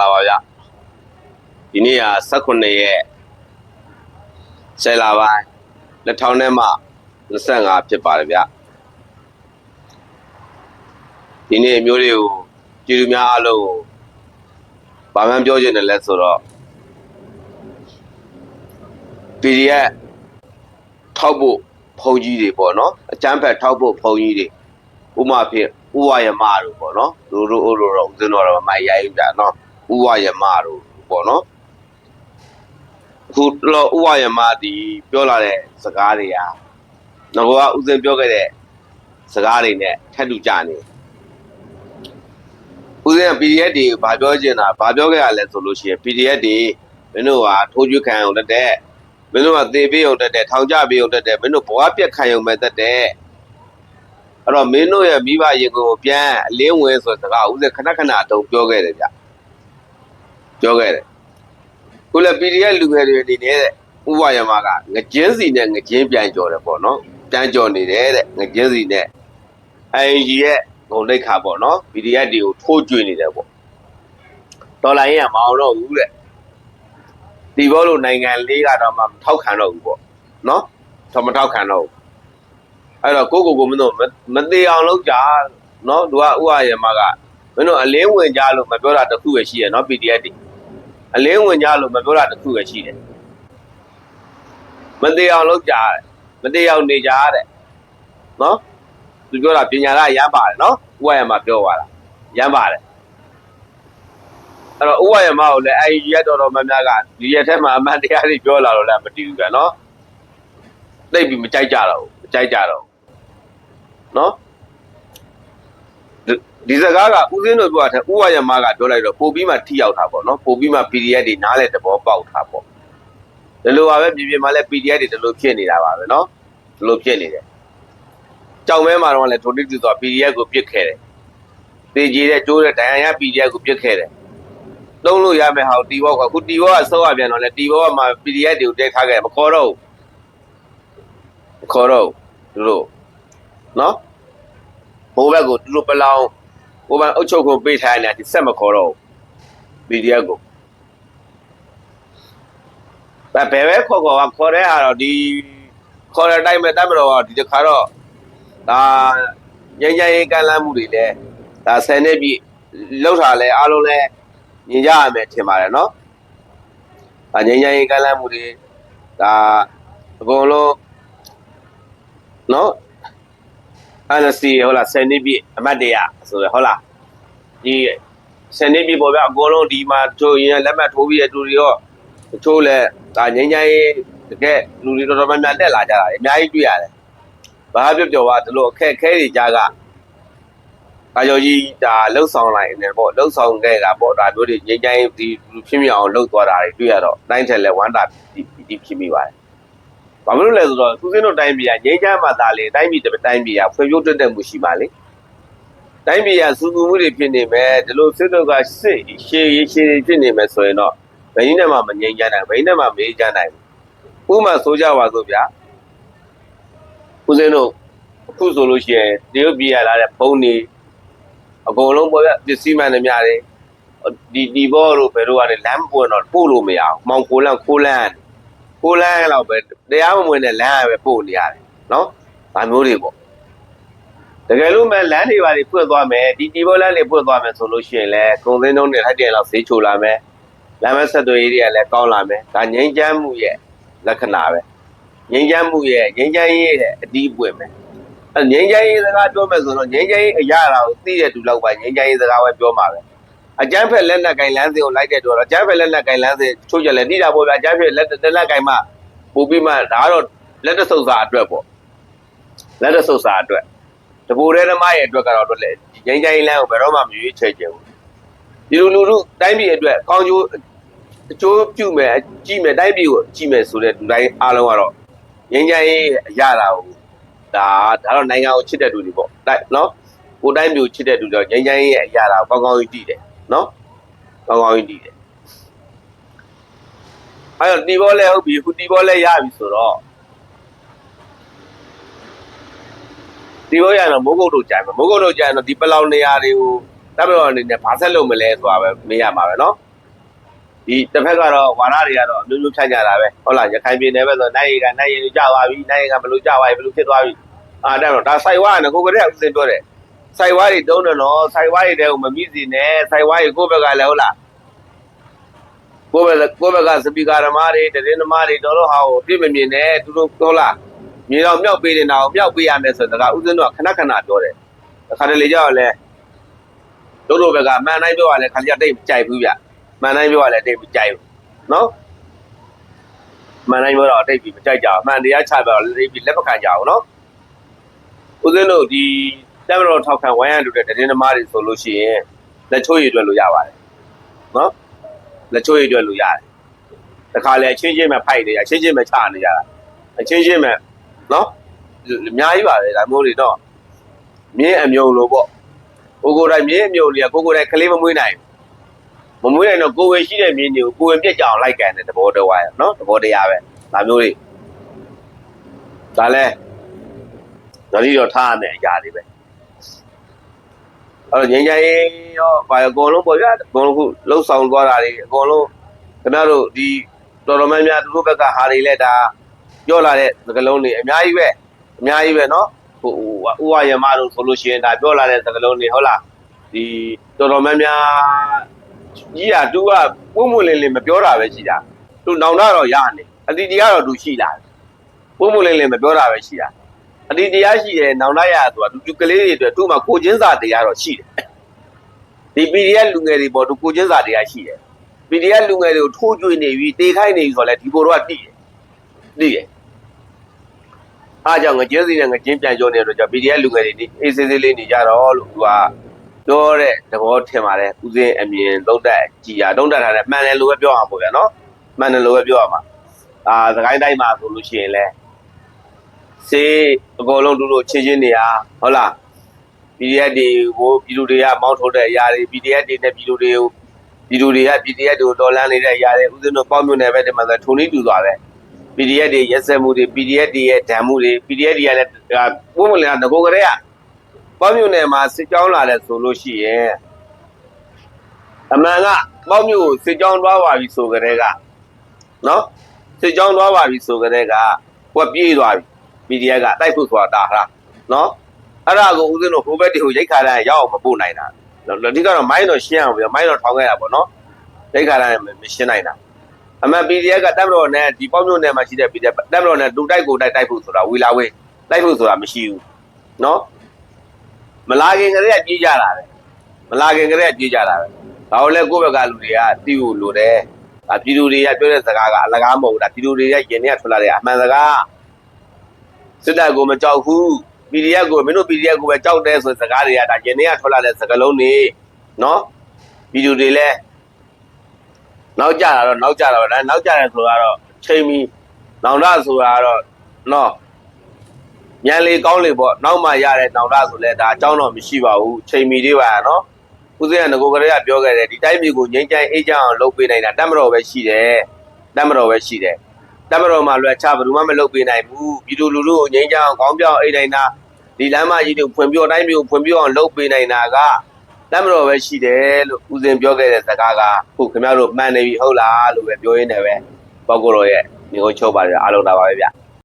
လာပါဗျဒီနေ့က18ရက်ဆယ်လပိုင်း2000နဲ့မှ25ဖြစ်ပါတယ်ဗျဒီနေ့မျိုးတွေကိုကြည်လူများအားလုံးကိုဘာမှပြောချင်တယ်လဲဆိုတော့ PDF ထောက်ဖို့ဖုန်ကြီးတွေပေါ့နော်အကျန်းဖက်ထောက်ဖို့ဖုန်ကြီးတွေဥမာဖြစ်ဥဝရမတို့ပေါ့နော်လူတို့ဥတို့တော့ဦးဇင်းတော်တော့မရိုင်းကြနော် ဥဝရမတို့ပေါ့နော်အခုတော့ဥဝရမဒီပြောလာတဲ့စကားတွေကငါကဦးဇင်းပြောခဲ့တဲ့စကားတွေနဲ့ထပ်တူကြနေဦးဇင်းက PDF တွေဘာပြောချင်တာဘာပြောခဲ့ရလဲဆိုလို့ရှိရင် PDF တွေမင်းတို့ကထိုးကျွခံအောင်တက်တဲ့မင်းတို့ကသေပေးအောင်တက်တယ်ထောင်ကြပေးအောင်တက်တယ်မင်းတို့ဘဝပြက်ခံရုံပဲတက်တယ်အဲ့တော့မင်းတို့ရဲ့မိဘရေကိုပြန်အလင်းဝင်ဆိုတဲ့စကားဦးဇင်းခဏခဏအတုံပြောခဲ့တယ်ဗျ ပြောခဲ့တယ်ခုလည်း PDF လူငယ်တွေအနေနဲ့တဲ့ဥပယမကငကျင်းစီနဲ့ငကျင်းပြန်ကြော်တယ်ပေါ့နော်ပြန်ကြော်နေတယ်တဲ့ငကျင်းစီနဲ့အင်ဂျီရဲ့ဂုံတိတ်ခါပေါ့နော် PDF တွေကိုထိုးကျွေးနေတယ်ပေါ့တော်လိုင်းရင်ကမအောင်တော့ဘူးတဲ့ဒီဘောလိုနိုင်ငံလေးကတော့မှမထောက်ခံတော့ဘူးပေါ့နော်တော့မထောက်ခံတော့ဘူးအဲ့တော့ကိုကိုကိုမင်းတို့မမသေးအောင်လုပ်ကြနော်သူကဥဟာရမကမင်းတို့အလင်းဝင်ကြလို့မပြောတာတစ်ခုပဲရှိရနော် PDF တွေ အလင်းဝင်ကြလို့မပြောတာတစ်ခုပဲရှိတယ်မသေးအောင်လုပ်ကြတယ်မသေးအောင်နေကြတဲ့နော်သူပြောတာပညာကရမ်းပါတယ်နော်ဥဟာရမပြောသွားတာရမ်းပါတယ်အဲ့တော့ဥဝရမကိုလည်းအဲဒီရက်တော်တော်များများကဒီရက်ထဲမှာအမှန်တရားတွေပြောလာတော့လည်းမတည်ဘူးကနော်သိပ်ပြီးမကြိုက်ကြတော့ဘူးမကြိုက်ကြတော့ဘူးနော် ဒီဒီစကားကဦးစင်းတို့ပြောတာဥဝရမကပြောလိုက်တော့ပို့ပြီးမှထိရောက်တာပေါ့နော်ပို့ပြီးမှ PDF တွေနားလဲတဘောပေါက်တာပေါ့ဒီလိုပါပဲပြည်ပြည်မှာလည်း PDF တွေဒီလိုဖြစ်နေတာပါပဲနော်ဒီလိုဖြစ်နေတယ်ကြောင်မဲမှာတော့လည်းထိုတိတိဆို PDF ကိုပြစ်ခဲ့တယ်တေကြီးတဲ့ကျိုးတဲ့ဒဏ်ရာရ PDF ကိုပြစ်ခဲ့တယ်လုံးလို့ရမယ်ဟာကိုတီဘောကအခုတီဘောကဆောက်ရပြန်တော့လေတီဘောကမှ PDF တွေကိုတက်ထားခဲ့မခေါ်တော့ဘူးမခေါ်တော့ဘူးသူတို့နော် ဘိုးဘက်ကိုသူတို့ပလောင်ဘိုးဘက်အုတ်ချုပ်ကိုပေးထားနေတာဒီဆက်မခေါ်တော့ဘူး PDF ကိုဒါဘယ်ပဲခေါ်ခေါ်ကခေါ်တဲ့ဟာတော့ဒီခေါ်တဲ့အတိုင်းပဲတတ်မတော်ကဒီတစ်ခါတော့ဒါညဉ့်ညဉ့်ရေးကမ်းလှမ်းမှုတွေလည်းဒါဆယ်နှစ်ပြည့်လောက်ထားလဲအားလုံးလဲမြင်ကြရမယ်ထင်ပါတယ်နော်။ဒါငြိမ်းချမ်းရေးကမ်းလှမ်းမှုတွေဒါအကုန်လုံးနော် NC ဟုတ်လား10နှစ်ပြည့်အမတ်တရဆိုရယ်ဟုတ်လားဒီ10နှစ်ပြည့်ပေါ်ပြအကုန်လုံးဒီမှာထိုးရင်လက်မှတ်ထိုးပြီးတဲ့သူတွေရောတချို့လည်းဒါငြိမ်းချမ်းရေးတကယ်လူတွေတော်တော်များများတက်လာကြတာအများကြီးတွေ့ရတယ်။ဘာပြောပြောပါဒီလိုအခက်အခဲတွေကြားကအာယောကြီးဒါလှုပ်ဆောင်လိုက်နေပေါ့လှုပ်ဆောင်ခဲ့တာပေါ့ဒါတို့တွေငြိမ်းချမ်းရေးဒီဖြစ်မြောင်လှုပ်သွားတာတွေတွေ့ရတော့တိုင်းထက်လဲဝမ်းတာဒီဒီဖြစ်မိပါတယ်။ ဘာလို့လဲဆိုတော့သူစင်းတို့တိုင်းပြည်ကငြိမ်းချမ်းမှသာလေတိုင်းပြည်တစ်တိုင်းပြည်ကဖွံ့ဖြိုးတိုးတက်မှုရှိပါလေ။တိုင်းပြည်ကစူးစူးမှုတွေဖြစ်နေမယ်ဒီလိုစစ်တို့ကစစ်ရှည်ရှည်ဖြစ်နေမယ်ဆိုရင်တော့ဘယ်နည်းနဲ့မှမငြိမ်းချမ်းနိုင်ဘယ်နည်းနဲ့မှမအေးချမ်းနိုင်ဘူး။ဥပမာဆိုကြပါစို့ဗျာ။ဦးစင်းတို့အခုဆိုလို့ရှိရင်တရုတ်ပြည်ရလာတဲ့ဘုံတွေအကုန်လုံးပေါ်ပြပစ္စည်းမှန်သမျှတွေဒီဒီဘောတို့ဘယ်တို့ကလည်းလမ်းပွင့်တော့ပို့လို့မရအောင်မောင်ကိုလန့်ခိုးလန့် ခိုးလန့်တော့ပဲတရားမဝင်တဲ့လမ်းကပဲပို့နေရတယ်နော်ဒါမျိုးတွေပေါ့တကယ်လို့မဲ့လမ်းတွေပါတွေပွင့်သွားမယ်ဒီဒီဘောလမ်းတွေပွင့်သွားမယ်ဆိုလို့ရှိရင်လည်းကုန်စင်းတုံးတွေထိုက်တယ်လောက်ဈေးချိုလာမယ်လမ်းမဆက်သွယ်ရေးတွေကလည်းကောင်းလာမယ်ဒါငြိမ်းချမ်းမှုရဲ့လက္ခဏာပဲငြိမ်းချမ်းမှုရဲ့ငြိမ်းချမ်းရေးရဲ့အတီးပွင့်မယ်အဲ့ငိမ့်ချိုင်းရေးစကားပြောမယ်ဆိုတော့ငိမ့်ချိုင်းရေးအရာတာကိုသိတဲ့သူလောက်ပါငိမ့်ချိုင်းရေးစကားပဲပြောမှာပဲ အကျန်းဖက်လက်နက်ကင်လန်းစင်ကိုလိုက်တဲ့တော့အကျန်းဖက်လက်နက်ကင်လန်းစင်ချိုးကြလဲတိတာပေါ့ဗျာအကျန်းဖက်လက်လက်နက်ကင်မှပို့ပြီးမှဒါကတော့လက်တဆုပ်စာအတွက်ပေါ့လက်တဆုပ်စာအတွက်တပူရဲသမားရဲ့အတွက်ကတော့တော့လေငိမ့်ချိုင်းလန်းကိုဘယ်တော့မှမရွေးချယ်ချင်ဘူးဒီလိုလူလူတိုင်းပြည်အတွက်ကောင်းကျိုးအကျိုးပြုမယ်ကြည့်မယ်တိုင်းပြည်ကိုကြည့်မယ်ဆိုတဲ့လူတိုင်းအားလုံးကတော့ငိမ့်ချိုင်းရေးအရာတာကိုဒါဒါတော့နိုင်ငံကိုချစ်တဲ့လူတွေပေါ့တိုက်နော်ကိုယ်တိုင်းမျိုးချစ်တဲ့လူတွေငြိမ်းချမ်းရေးရဲ့အရာတာကောင်းကောင်းကြီးတည်တယ် နော်ကောင်းကောင်းကြီးတည်တယ်အဲ့တော့တီဘောလဲဟုတ်ပြီဟူတီဘောလဲရပြီဆိုတော့တီဘောရတော့မိုးကုတ်တို့ကြိုင်မယ်မိုးကုတ်တို့ကြိုင်တော့ဒီပလောင်နေရာတွေကိုတပ်ပြောအနေနဲ့ဘာဆက်လုပ်မလဲဆိုတာပဲမေးရမှာပဲနော်ဒီတစ်ဖက်ကတော့ဝါရတွေကတော့အမျိုးမျိုးဖြတ်ကြတာပဲဟုတ်လားရခိုင်ပြည်နယ်ပဲဆိုနိုင်ရကနိုင်ရကြသွားပြီနိုင်ရကဘလို့ကြသွားပြီဘလို့ဖြစ်သွားပြီအာတဲ့တော့ဒါဆိုင်ဝါကငကိုကလေးကဥစဉ်ပြောတယ် စိုက်ဝါတွေတုံးတယ်နော်စိုက်ဝါတွေတဲကိုမမိစီနဲ့စိုက်ဝါတွေကိုယ့်ဘက်ကလည်းဟုတ်လားကိုယ့်ဘက်ကိုယ့်ဘက်ကစပီကာဓမ္မတွေတရင်ဓမ္မတွေတော်တော်ဟာကိုပြည့်မမြင်နဲ့သူတို့ဟုတ်လားမြေတော်မြောက်ပေးနေတာကိုမြောက်ပေးရမယ်ဆိုတော့ဒါကဥစဉ်တော့ခဏခဏပြောတယ်အခါတလေကြောက်လဲတို့တို့ဘက်ကအမှန်တိုင်းပြောရလဲခါကြတိတ်မကြိုက်ဘူးဗျမှန်တိုင်းပြောရလဲတိတ်မကြိုက်ဘူးနော်မှန်တိုင်းပြောတော့တိတ်ပြီးမကြိုက်ကြဘူးအမှန်တရားချပြောတော့တိတ်ပြီးလက်မခံကြဘူးနော်ဦးဇင်းတို့ဒီ တက်မတော်ထောက်ခံဝိုင်းရလူတဲ့တရင်သမားတွေဆိုလို့ရှိရင်လက်ချိုးရည်အတွက်လို့ရပါတယ်နော်လက်ချိုးရည်အတွက်လို့ရတယ်တခါလေအချင်းချင်းပဲဖိုက်နေရအချင်းချင်းပဲချနေကြတာအချင်းချင်းပဲနော်အများကြီးပါလေဒါမျိုးတွေတော့မြင်းအမြုံလို့ပေါ့ကိုကိုယ်တိုင်မြင်းအမြုံတွေကကိုကိုယ်တိုင်ကလေးမမွေးနိုင်ဘူးမမွေးနိုင်တော့ကိုယ်ဝယ်ရှိတဲ့မြင်းတွေကိုကိုယ်ဝင်ပြက်ကြအောင်လိုက်ကန်တဲ့သဘောတော်ဝါရနော်သဘောတရားပဲဒါမျိုးတွေဒါလဲဒါလေးတော့ထားရမယ်အရာတွေပဲ အဲ့တော့ငြိမ်းချမ်းရေးရောဘာအကုန်လုံးပေါ့ဗျာအကုန်လုံးခုလှုပ်ဆောင်သွားတာတွေအကုန်လုံးကျွန်တော်တို့ဒီတော်တော်များများသူတို့ဘက်ကဟာတွေလဲဒါပြောလာတဲ့သကလုံးတွေအများကြီးပဲအများကြီးပဲเนาะဟိုဥဝရမတို့ဆိုလို့ရှိရင်ဒါပြောလာတဲ့သကလုံးတွေဟုတ်လားဒီတော်တော်များများကြီးတာသူကပုံမွလင်းလင်းမပြောတာပဲရှိတာသူနောင်တတော့ရနေအတီတီကတော့သူရှိလာပုံမွလင်းလင်းမပြောတာပဲရှိတာ အတိတရားရှိတယ်နောင်လိုက်ရဆိုတာလူကလေးတွေအတွက်သူ့မှာကိုချင်းစာတရားတော့ရှိတယ်ဒီ PDF လူငယ်တွေပေါ်သူကိုချင်းစာတရားရှိတယ် PDF လူငယ်တွေကိုထိုးကျွေနေပြီတေခိုင်းနေပြီဆိုတော့လေဒီပေါ်တော့တိတယ်တိတယ်အားကြောင့်ငကျင်းစီနဲ့ငကျင်းပြန်ကျော်နေတဲ့အတွက်ကြောင့် PDF လူငယ်တွေဒီအေးစေးလေးနေကြတော့လို့သူကပြောတဲ့သဘောထင်ပါတယ်ဦးစင်းအမြင်သုံးတက်ကြည်ရသုံးတက်ထားတယ်မှန်တယ်လို့ပဲပြောအောင်ပေါ့ဗျာနော်မှန်တယ်လို့ပဲပြောအောင်ပါအာသခိုင်းတိုင်းမှာဆိုလို့ရှိရင်လည်း စေးအကုန်လုံးတို့တို့ချင်းချင်းနေရဟုတ်လား PDF တွေကိုပြည်သူတွေကမောင်းထုတ်တဲ့အရာတွေ PDF တွေနဲ့ပြည်သူတွေကိုပြည်သူတွေက PDF တွေကိုတော်လန်းနေတဲ့အရာတွေဦးစင်းတို့ပေါ့မြို့နယ်ပဲဒီမှာဆိုထုံနေတူသွားပဲ PDF တွေရက်စက်မှုတွေ PDF တွေရဲ့ဓာတ်မှုတွေ PDF တွေကလည်းဒါပုံမလင်ကငကိုကလေးကပေါ့မြို့နယ်မှာစစ်ကြောင်းလာတယ်ဆိုလို့ရှိရင်အမှန်ကပေါ့မြို့ကိုစစ်ကြောင်းသွားပါပြီဆိုကြတဲ့ကနော်စစ်ကြောင်းသွားပါပြီဆိုကြတဲ့ကကိုကပြေးသွားပြီ PDF ကတိုက်ဖို့ဆိုတာတာဟာနော်အဲ့ဒါကိုဦးဇင်းတို့ဟိုဘက်တီကိုရိတ်ခါတိုင်းရောက်အောင်မပို့နိုင်တာအဓိကတော့မိုင်းတော့ရှင်းအောင်ပြမိုင်းတော့ထောင်းခဲ့တာပေါ့နော်ရိတ်ခါတိုင်းမရှင်းနိုင်တာအမှန် PDF ကတပ်မတော်နဲ့ဒီပေါ့မြို့နယ်မှာရှိတဲ့ PDF တပ်မတော်နဲ့တူတိုက်ကိုတိုက်တိုက်ဖို့ဆိုတာဝီလာဝေးတိုက်ဖို့ဆိုတာမရှိဘူးနော်မလာခင်ကလေးကပြေးကြတာပဲမလာခင်ကလေးကပြေးကြတာပဲဒါကိုလည်းကိုယ့်ဘက်ကလူတွေကတီးဖို့လိုတယ်ဒါပြည်သူတွေကပြောတဲ့စကားကအလကားမဟုတ်ဘူးဒါပြည်သူတွေကယင်တွေကထွက်လာတဲ့အမှန်စကား စစ်တပ်ကိုမကြောက်ဘူး PDF ကိုမင်းတို့ PDF ကိုပဲကြောက်တယ်ဆိုတဲ့စကားတွေကဒါယင်တွေကထွက်လာတဲ့စကားလုံးတွေနော်ပြည်သူတွေလည်းနောက်ကြတာတော့နောက်ကြတာပဲဒါနောက်ကြတယ်ဆိုတော့ချိန်ပြီးနောင်တဆိုတာတော့နော်ညံလေကောင်းလေပေါ့နောက်မှရတဲ့နောင်တဆိုလဲဒါအကြောင်းတော့မရှိပါဘူးချိန်မီလေးပါနော်ဦးဇင်းကငကိုကလေးကပြောခဲ့တယ်ဒီတိုင်းပြည်ကိုငြိမ်းချမ်းအေးချမ်းအောင်လုပ်ပေးနိုင်တာတတ်မတော်ပဲရှိတယ်တတ်မတော်ပဲရှိတယ် တတ်မတော်မှာလွယ်ချဘယ်သူမှမလုပ်ပေးနိုင်ဘူးပြည်သူလူထုကိုငြိမ်းချမ်းအောင်ကောင်းပြောင်းအိတ်နိုင်တာဒီလမ်းမကြီးတွေဖွင့်ပြတိုင်းပြည်ကိုဖွင့်ပြအောင်လုပ်ပေးနိုင်တာကတတ်မတော်ပဲရှိတယ်လို့ဦးဇင်းပြောခဲ့တဲ့စကားကခုခင်ဗျားတို့မှန်နေပြီဟုတ်လားလို့ပဲပြောရင်းနဲ့ပဲပေါ့ကိုတော်ရဲ့ညီကိုချုပ်ပါရအားလုံးလာပါပဲဗျ